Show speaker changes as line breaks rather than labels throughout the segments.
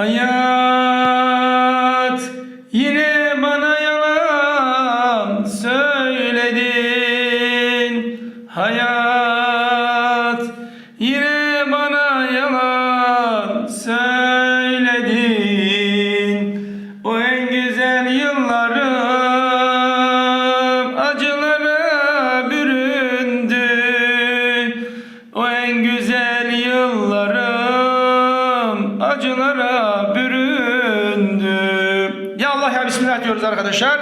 Hayat arkadaşlar.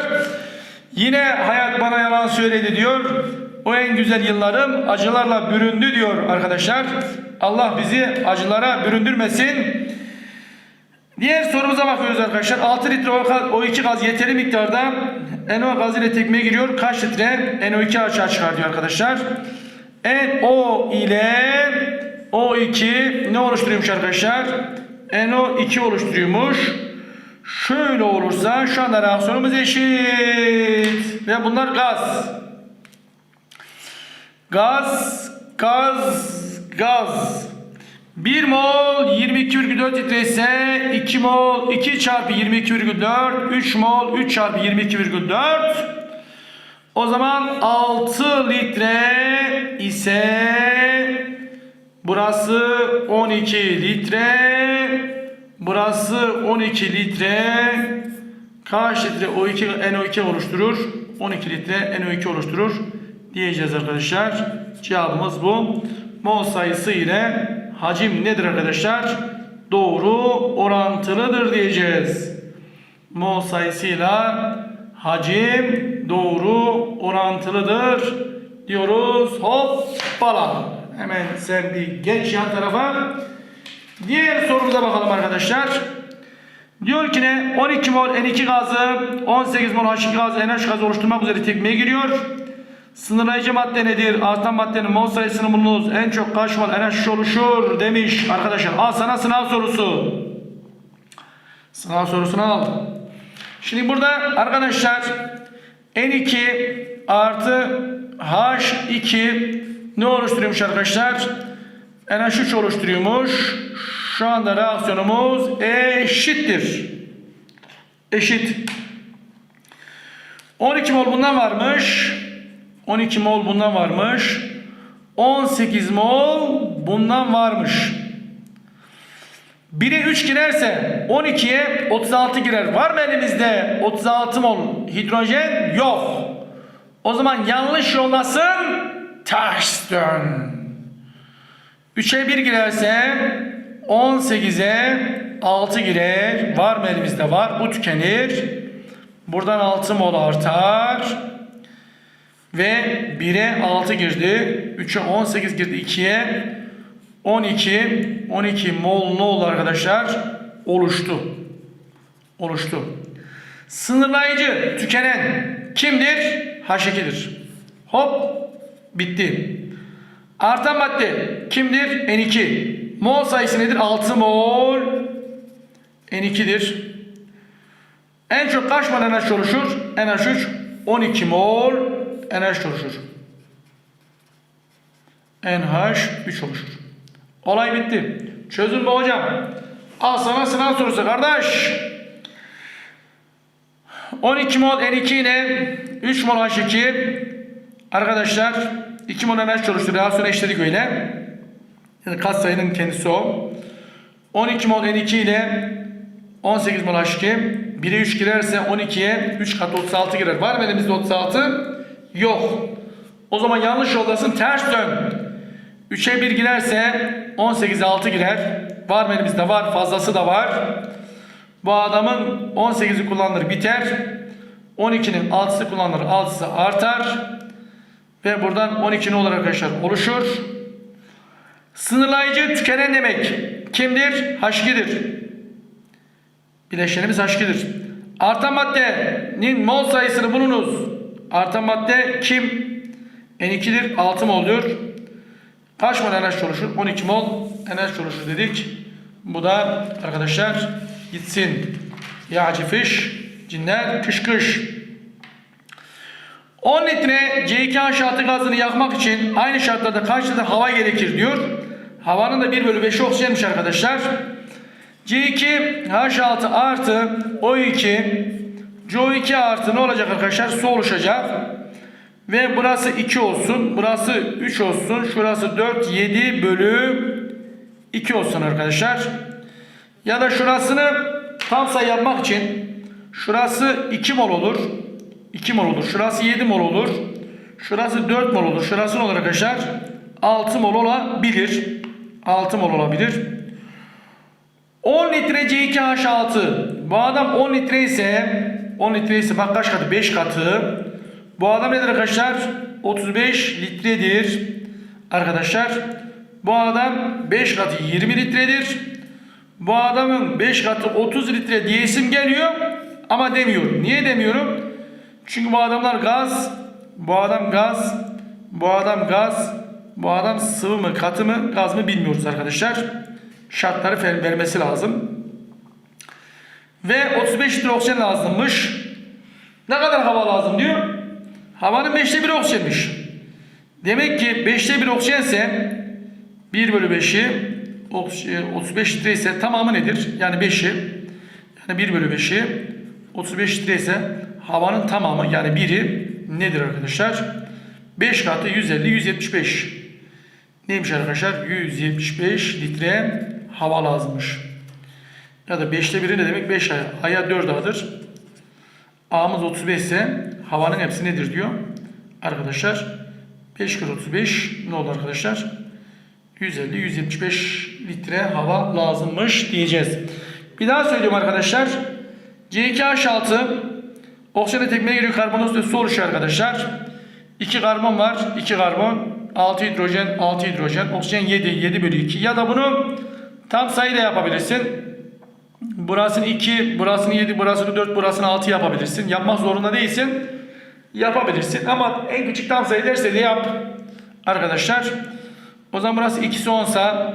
Yine hayat bana yalan söyledi diyor. O en güzel yıllarım acılarla büründü diyor arkadaşlar. Allah bizi acılara büründürmesin. Diğer sorumuza bakıyoruz arkadaşlar. 6 litre O2 gaz yeterli miktarda NO gazı ile tekmeye giriyor. Kaç litre NO2 açığa çıkar diyor arkadaşlar. NO ile O2 ne oluşturuyormuş arkadaşlar? NO2 oluşturuyormuş. Şöyle olursa şu anda reaksiyonumuz eşit. Ve bunlar gaz. Gaz, gaz, gaz. 1 mol 22,4 litre ise 2 mol 2 çarpı 22,4 3 mol 3 çarpı 22,4 o zaman 6 litre ise burası 12 litre burası 12 litre kaç litre O2 NO2 oluşturur 12 litre NO2 oluşturur diyeceğiz arkadaşlar cevabımız bu mol sayısı ile hacim nedir arkadaşlar doğru orantılıdır diyeceğiz mol sayısıyla hacim doğru orantılıdır diyoruz. Hoppala. Hemen sen bir geç yan tarafa. Diğer sorumuza bakalım arkadaşlar. Diyor ki ne? 12 mol N2 gazı 18 mol H2 gazı NH gazı oluşturmak üzere tekmeye giriyor. Sınırlayıcı madde nedir? Artan maddenin mol sayısını bulunuz. En çok kaç mol NH oluşur demiş arkadaşlar. Al sana sınav sorusu. Sınav sorusunu al. Şimdi burada arkadaşlar N2 artı H2 ne oluşturuyormuş arkadaşlar? NH3 oluşturuyormuş. Şu anda reaksiyonumuz eşittir. Eşit. 12 mol bundan varmış. 12 mol bundan varmış. 18 mol bundan varmış. 1'e 3 girerse 12'ye 36 girer. Var mı elimizde 36 mol hidrojen? Yok. O zaman yanlış yoldasın. Ters dön. 3'e 1 girerse 18'e 6 girer. Var mı elimizde? Var. Bu tükenir. Buradan 6 mol artar. Ve 1'e 6 girdi. 3'e 18 girdi. 2'ye 12 12 mol ne oldu arkadaşlar? Oluştu. Oluştu. Sınırlayıcı tükenen kimdir? H2'dir. Hop bitti. Artan madde kimdir? N2. Mol sayısı nedir? 6 mol N2'dir. En çok kaç mol NH oluşur? NH3 12 mol NH oluşur. NH3 oluşur. Olay bitti. Çözüm bu hocam. Al sana sınav sorusu kardeş. 12 mol N2 ile 3 mol H2 arkadaşlar 2 mol NH oluştu. Reaksiyonu eşledik öyle. Yani kat sayının kendisi o. 12 mol N2 ile 18 mol H2 1'e 3 girerse 12'ye 3 kat 36 girer. Var mı elimizde 36? Yok. O zaman yanlış yoldasın ters dön. 3'e 1 girerse 18'e 6 girer. Var mı elimizde? Var. Fazlası da var. Bu adamın 18'i kullanılır biter. 12'nin 6'sı kullanılır 6'sı artar. Ve buradan 12 ne olur arkadaşlar? Oluşur. Sınırlayıcı tükenen demek. Kimdir? H2'dir. Bileşenimiz H2'dir. Artan maddenin mol sayısını bulunuz. Artan madde kim? N2'dir. 6 mol oluyor. Kaç mol NH oluşur? 12 mol NH oluşur dedik. Bu da arkadaşlar gitsin. Yağcı fiş, cinler kış kış. 10 litre C2H6 gazını yakmak için aynı şartlarda kaç litre hava gerekir diyor. Havanın da 1 bölü 5'i oksijenmiş arkadaşlar. C2 H6 artı O2 CO2 artı ne olacak arkadaşlar? Su oluşacak. Ve burası 2 olsun. Burası 3 olsun. Şurası 4, 7 bölü 2 olsun arkadaşlar. Ya da şurasını tam sayı yapmak için şurası 2 mol olur. 2 mol olur. Şurası 7 mol olur. Şurası 4 mol olur. Şurası ne olur arkadaşlar? 6 mol olabilir. 6 mol olabilir. 10 litre C2H6. Bu adam 10 litre ise 10 litre ise bak kaç katı? 5 katı. Bu adam nedir arkadaşlar? 35 litredir. Arkadaşlar bu adam 5 katı 20 litredir. Bu adamın 5 katı 30 litre diyesim geliyor ama demiyorum. Niye demiyorum? Çünkü bu adamlar gaz, bu adam gaz, bu adam gaz, bu adam sıvı mı, katı mı, gaz mı bilmiyoruz arkadaşlar. Şartları ver- vermesi lazım. Ve 35 litre oksijen lazımmış. Ne kadar hava lazım diyor? Havanın 5'te 1 oksijenmiş. Demek ki 5'te 1 oksijense 1 bölü 5'i oks- 35 litre ise tamamı nedir? Yani 5'i yani 1 bölü 5'i 35 litre ise havanın tamamı yani 1'i nedir arkadaşlar? 5 katı 150 175. Neymiş arkadaşlar? 175 litre hava lazımmış. Ya da 5'te 1'i ne demek? 5 aya. Aya 4 A'dır. A'mız 35 ise havanın hepsi nedir diyor. Arkadaşlar 5 kere 35 ne oldu arkadaşlar? 150-175 litre hava lazımmış diyeceğiz. Bir daha söylüyorum arkadaşlar. C2H6 oksijene tekmeye giriyor karbondioksit su oluşuyor arkadaşlar. 2 karbon var. 2 karbon. 6 hidrojen. 6 hidrojen. Oksijen 7. 7 bölü 2. Ya da bunu tam sayı da yapabilirsin. Burasını 2, burasını 7, burasını 4, burasını 6 yapabilirsin. Yapmak zorunda değilsin. Yapabilirsin ama en küçük tam sayı derse de yap. Arkadaşlar. O zaman burası 2'si 10 sa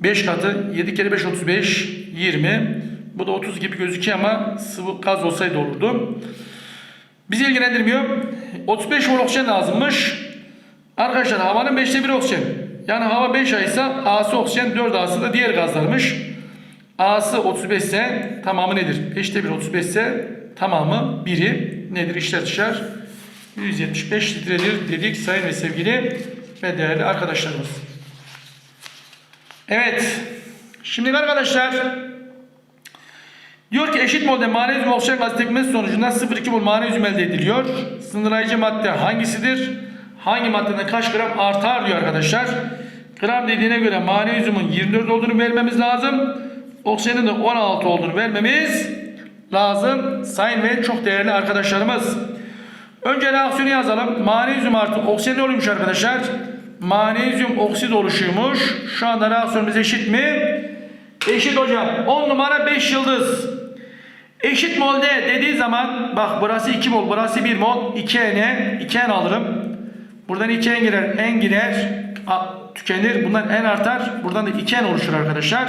5 katı 7 kere 5 35 20. Bu da 30 gibi gözüküyor ama sıvı gaz olsaydı olurdu. Bizi ilgilendirmiyor. 35 mol oksijen lazımmış. Arkadaşlar havanın 5'te 1 oksijen. Yani hava 5 ay ise A'sı oksijen 4 A'sı da diğer gazlarmış. A'sı 35 ise tamamı nedir? 5'te 1 35 ise tamamı 1'i nedir? İşler dışar. 175 litredir dedik sayın ve sevgili ve değerli arkadaşlarımız. Evet. Şimdi arkadaşlar diyor ki eşit molde manezyum oksijen gazı tepkimesi sonucunda 0,2 mol manezyum elde ediliyor. Sınırlayıcı madde hangisidir? Hangi maddeden kaç gram artar diyor arkadaşlar. Gram dediğine göre manezyumun 24 olduğunu vermemiz lazım. Oksijenin de 16 olduğunu vermemiz lazım. Sayın ve çok değerli arkadaşlarımız. Önce reaksiyonu yazalım. Manezyum artı oksijen ne oluyormuş arkadaşlar? Manezyum oksit oluşuyormuş. Şu anda reaksiyonumuz eşit mi? Eşit hocam. 10 numara 5 yıldız. Eşit molde dediği zaman bak burası 2 mol, burası 1 mol. 2N'e 2N alırım. Buradan 2N girer, N girer. A, tükenir. Bundan N artar. Buradan da 2N oluşur arkadaşlar.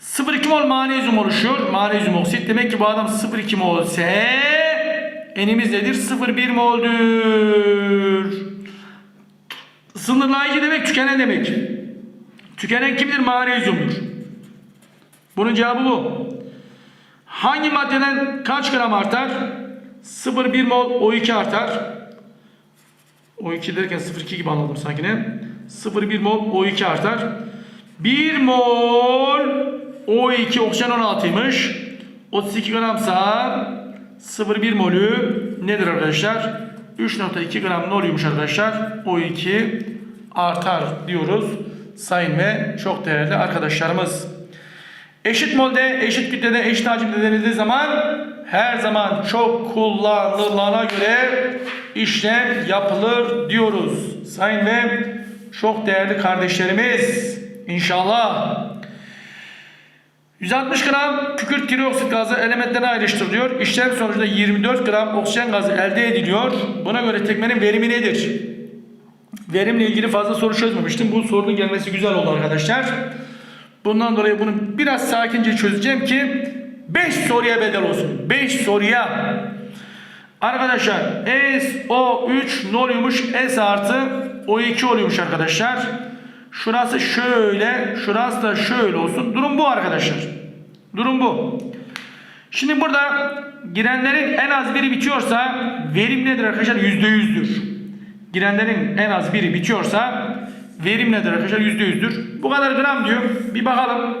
0,2 mol manezyum oluşuyor. Manezyum oksit. Demek ki bu adam 0,2 mol ise enimiz nedir? 0,1 mol'dür. Sınırlayıcı demek tükenen demek. Tükenen kimdir? Manezyumdur. Bunun cevabı bu. Hangi maddeden kaç gram artar? 0,1 mol O2 artar. O2 derken 0,2 gibi anladım sanki ne? 0,1 mol O2 artar. 1 mol O2 oksijen 16'ymış. 32 gramsa 0,1 molü nedir arkadaşlar? 3.2 gram ne arkadaşlar? O2 artar diyoruz. Sayın ve çok değerli arkadaşlarımız. Eşit molde, eşit kütlede, eşit hacimde denildiği zaman her zaman çok kullanılana göre işlem yapılır diyoruz. Sayın ve çok değerli kardeşlerimiz. İnşallah. 160 gram kükürt trioksit gazı elementlere ayrıştırılıyor. İşlem sonucunda 24 gram oksijen gazı elde ediliyor. Buna göre tekmenin verimi nedir? Verimle ilgili fazla soru çözmemiştim. Bu sorunun gelmesi güzel oldu arkadaşlar. Bundan dolayı bunu biraz sakince çözeceğim ki 5 soruya bedel olsun. 5 soruya. Arkadaşlar SO3 ne oluyormuş? S artı O2 oluyormuş arkadaşlar. Şurası şöyle, şurası da şöyle olsun. Durum bu arkadaşlar. Durum bu. Şimdi burada girenlerin en az biri bitiyorsa verim nedir arkadaşlar? Yüzde yüzdür. Girenlerin en az biri bitiyorsa verim nedir arkadaşlar? Yüzde yüzdür. Bu kadar gram diyor. Bir bakalım.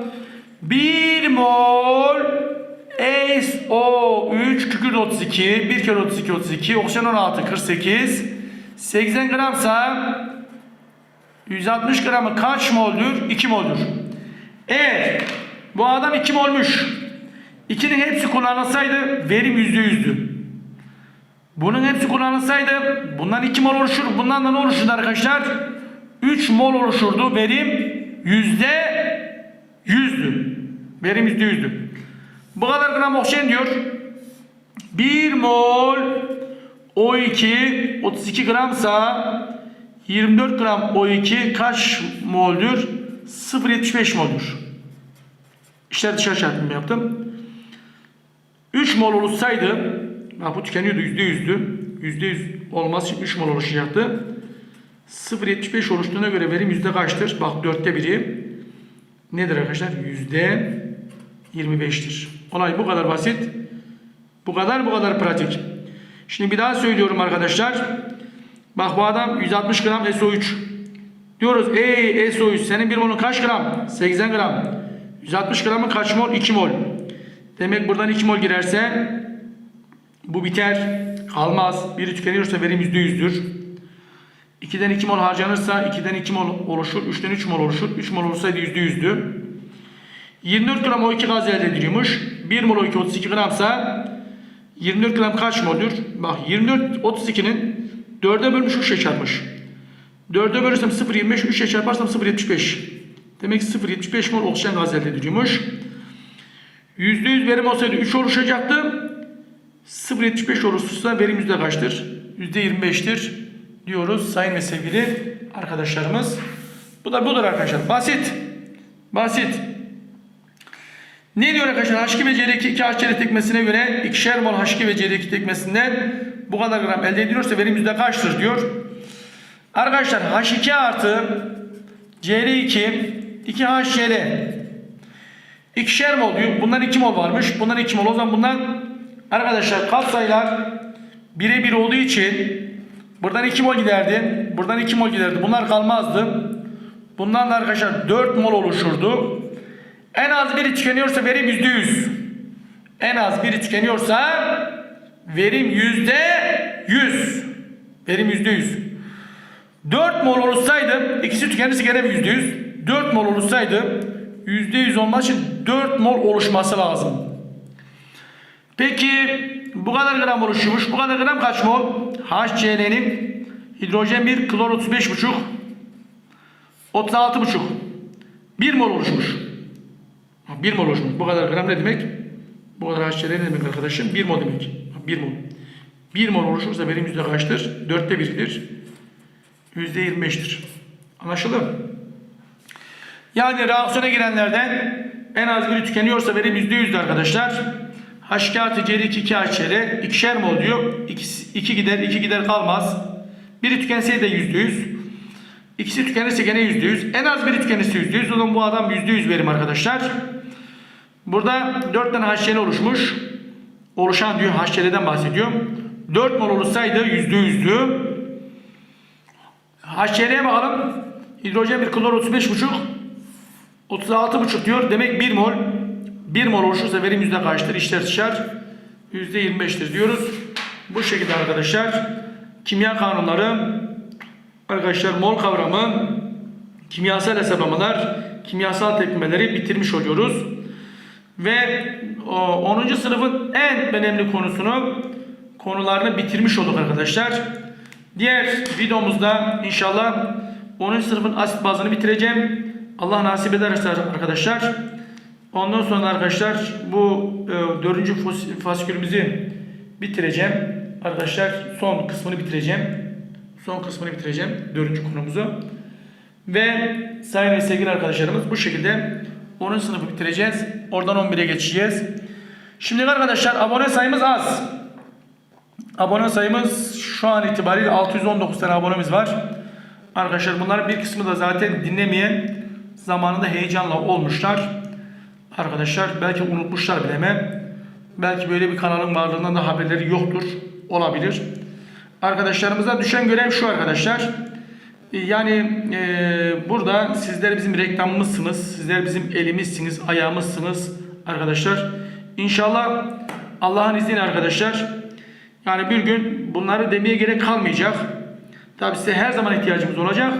1 mol SO3 kükürt 32 1 kere 32 32 oksijen 16 48 80 gramsa 160 gramı kaç moldür? 2 moldür. Eğer bu adam 2 molmuş. 2'nin hepsi kullanılsaydı verim %100'dü. Bunun hepsi kullanılsaydı bundan 2 mol oluşur. Bundan da ne oluşurdu arkadaşlar? 3 mol oluşurdu. Verim %100'dü. Verim %100'dü. Bu kadar gram oksijen diyor. 1 mol O2 32 gramsa 24 gram O2 kaç moldür? 0.75 moldür. İşler dışarı çarpımı yaptım. 3 mol olsaydı, bak bu tükeniyordu %100'dü. %100 olması için 3 mol oluşacaktı. 0.75 oluştuğuna göre verim yüzde kaçtır? Bak dörtte biri. Nedir arkadaşlar? Yüzde 25'tir. Olay bu kadar basit. Bu kadar bu kadar pratik. Şimdi bir daha söylüyorum arkadaşlar. Bak bu adam 160 gram SO3. Diyoruz ey SO3 senin bir molun kaç gram? 80 gram. 160 gramı kaç mol? 2 mol. Demek buradan 2 mol girerse bu biter. Kalmaz. Biri tükeniyorsa verim %100'dür. 2'den 2 mol harcanırsa 2'den 2 mol oluşur. 3'ten 3 mol oluşur. 3 mol olsaydı %100'dü. 24 gram O2 gaz elde ediliyormuş. 1 mol O2 32 gramsa 24 gram kaç moldür? Bak 24 32'nin 4'e bölmüş 3'e çarpmış. 4'e bölürsem 0.25 3'e çarparsam 0.75. Demek ki 0.75 mol oksijen gaz elde ediliyormuş. %100 verim olsaydı 3 oluşacaktı. 0.75 olursa verim yüzde kaçtır? %25'tir diyoruz sayın ve sevgili arkadaşlarımız. Bu da budur arkadaşlar. Basit. Basit. Ne diyor arkadaşlar? H2 ve C2 2 HCl tekmesine göre ikişer mol H2 ve C2 tekmesinden bu kadar gram elde ediliyorsa verim yüzde kaçtır diyor. Arkadaşlar H2 artı Cl2 2 HCl ikişer mol diyor. Bundan 2 mol varmış. Bundan 2 mol. O zaman bundan arkadaşlar katsayılar birebir olduğu için buradan 2 mol giderdi. Buradan 2 mol giderdi. Bunlar kalmazdı. Bundan da arkadaşlar 4 mol oluşurdu. En az biri tükeniyorsa verim yüzde yüz. En az biri tükeniyorsa verim yüzde yüz. Verim yüzde yüz. 4 mol olsaydı ikisi tükenirse gene yüzde yüz. 4 mol olsaydı yüzde yüz olması için 4 mol oluşması lazım. Peki bu kadar gram oluşmuş. Bu kadar gram kaç mol? HCl'nin hidrojen 1, klor 35,5 36,5 1 mol oluşmuş. 1 mol oluşmuş. Bu kadar gram ne demek? Bu kadar HCl ne demek arkadaşım? 1 mol demek. 1 mol. 1 mol oluşursa benim yüzde kaçtır? 4'te 1'dir. Yüzde 25'tir. Anlaşıldı mı? Yani reaksiyona girenlerden en az biri tükeniyorsa verim yüzde yüzdür arkadaşlar. H2 artı C2 2 HCl ikişer mol diyor. 2 gider 2 gider kalmaz. Biri tükenseydi yüzde yüz. İkisi tükenirse gene yüzde yüz. En az biri tükenirse yüzde yüz. O zaman bu adam yüzde yüz verim arkadaşlar. Burada 4 tane HCl oluşmuş. Oluşan diyor HCl'den bahsediyor. 4 mol olsaydı yüzde yüzdü. HCl'ye bakalım. Hidrojen bir klor 35,5 36,5 diyor. Demek 1 mol 1 mol oluşursa verim yüzde kaçtır? İşler dışar. Yüzde 25'tir diyoruz. Bu şekilde arkadaşlar kimya kanunları arkadaşlar mol kavramı kimyasal hesaplamalar kimyasal tepkimeleri bitirmiş oluyoruz. Ve o, 10. sınıfın en önemli konusunu konularını bitirmiş olduk arkadaşlar. Diğer videomuzda inşallah 10. sınıfın asit bazını bitireceğim. Allah nasip ederse arkadaşlar. Ondan sonra arkadaşlar bu e, dördüncü fos- fasikülümüzü bitireceğim. Arkadaşlar son kısmını bitireceğim. Son kısmını bitireceğim. Dördüncü konumuzu. Ve sayın ve sevgili arkadaşlarımız bu şekilde 10. sınıfı bitireceğiz. Oradan 11'e geçeceğiz. Şimdi arkadaşlar abone sayımız az. Abone sayımız şu an itibariyle 619 tane abonemiz var. Arkadaşlar bunların bir kısmı da zaten dinlemeyen zamanında heyecanla olmuşlar. Arkadaşlar belki unutmuşlar bileme. Belki böyle bir kanalın varlığından da haberleri yoktur. Olabilir. Arkadaşlarımıza düşen görev şu arkadaşlar. E, Yani e, burada sizler bizim reklamımızsınız. Sizler bizim elimizsiniz, ayağımızsınız arkadaşlar. İnşallah Allah'ın izniyle arkadaşlar. Yani bir gün bunları demeye gerek kalmayacak. Tabi size her zaman ihtiyacımız olacak.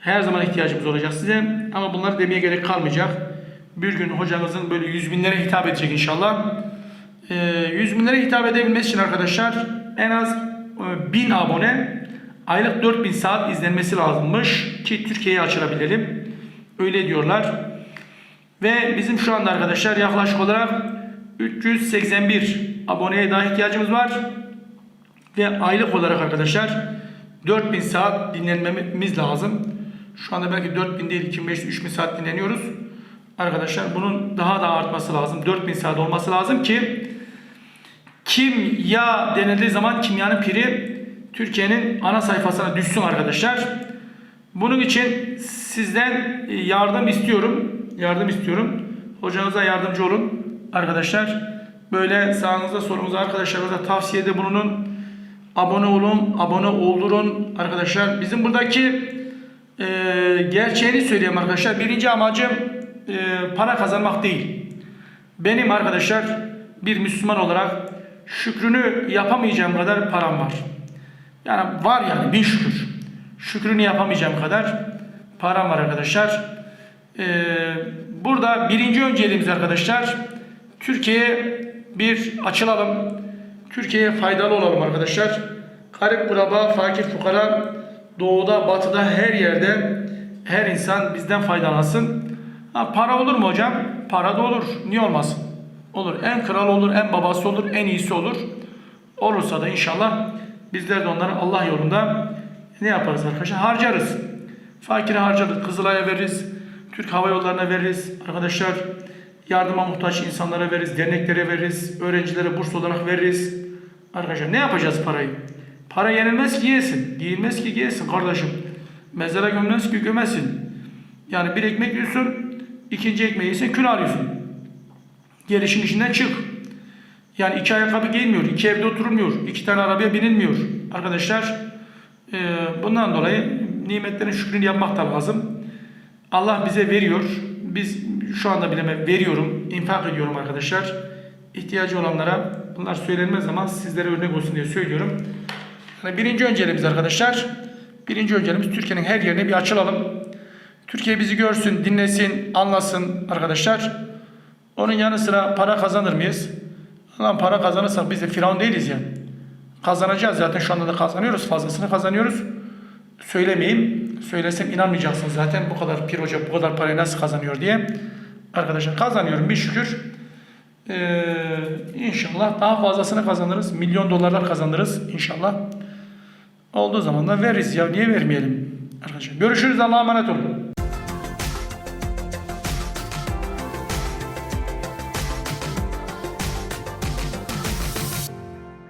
Her zaman ihtiyacımız olacak size. Ama bunları demeye gerek kalmayacak. Bir gün hocamızın böyle yüz binlere hitap edecek inşallah. Ee, yüz binlere hitap edebilmesi için arkadaşlar en az e, 1000 abone aylık 4000 saat izlenmesi lazımmış ki Türkiye'ye açılabilelim. Öyle diyorlar. Ve bizim şu anda arkadaşlar yaklaşık olarak 381 aboneye daha ihtiyacımız var. Ve aylık olarak arkadaşlar 4000 saat dinlenmemiz lazım. Şu anda belki 4000 değil 2500 3000 saat dinleniyoruz. Arkadaşlar bunun daha da artması lazım. 4000 saat olması lazım ki kimya denildiği zaman kimyanın piri Türkiye'nin ana sayfasına düşsün arkadaşlar. Bunun için sizden yardım istiyorum. Yardım istiyorum. Hocanıza yardımcı olun arkadaşlar. Böyle sağınızda solunuza arkadaşlarınıza tavsiyede bulunun. Abone olun, abone oldurun arkadaşlar. Bizim buradaki e, gerçeğini söyleyeyim arkadaşlar. Birinci amacım e, para kazanmak değil. Benim arkadaşlar bir Müslüman olarak şükrünü yapamayacağım kadar param var. Yani var yani bin şükür. Şükrünü yapamayacağım kadar param var arkadaşlar. Ee, burada birinci önceliğimiz arkadaşlar Türkiye'ye bir açılalım. Türkiye'ye faydalı olalım arkadaşlar. Garip kuraba, fakir fukara doğuda, batıda her yerde her insan bizden faydalansın. Ha, para olur mu hocam? Para da olur. Niye olmasın? Olur. En kral olur, en babası olur, en iyisi olur. Olursa da inşallah bizler de onları Allah yolunda ne yaparız arkadaşlar? Harcarız. Fakire harcarız. Kızılay'a veririz. Türk Hava Yolları'na veririz. Arkadaşlar yardıma muhtaç insanlara veririz. Derneklere veririz. Öğrencilere burs olarak veririz. Arkadaşlar ne yapacağız parayı? Para yenilmez ki yesin. Giyilmez ki giyesin kardeşim. Mezara gömülmez ki gömesin. Yani bir ekmek yiyorsun, ikinci ekmeği yiyorsun, kül alıyorsun. Gelişin içinden çık. Yani iki ayakkabı giyilmiyor, iki evde oturulmuyor, iki tane arabaya binilmiyor. Arkadaşlar e, bundan dolayı nimetlerin şükrünü yapmak da lazım. Allah bize veriyor. Biz şu anda bile veriyorum, infak ediyorum arkadaşlar. İhtiyacı olanlara bunlar söylenmez ama sizlere örnek olsun diye söylüyorum. Yani birinci önceliğimiz arkadaşlar. Birinci önceliğimiz Türkiye'nin her yerine bir açılalım. Türkiye bizi görsün, dinlesin, anlasın arkadaşlar. Onun yanı sıra para kazanır mıyız? Lan para kazanırsak biz de firavun değiliz yani. Kazanacağız zaten şu anda da kazanıyoruz. Fazlasını kazanıyoruz. Söylemeyeyim. Söylesem inanmayacaksınız zaten bu kadar pir hoca bu kadar parayı nasıl kazanıyor diye. Arkadaşlar kazanıyorum bir şükür. Ee, inşallah daha fazlasını kazanırız. Milyon dolarlar kazanırız inşallah. Olduğu zaman da veririz ya niye vermeyelim arkadaşlar. Görüşürüz Allah'a emanet olun.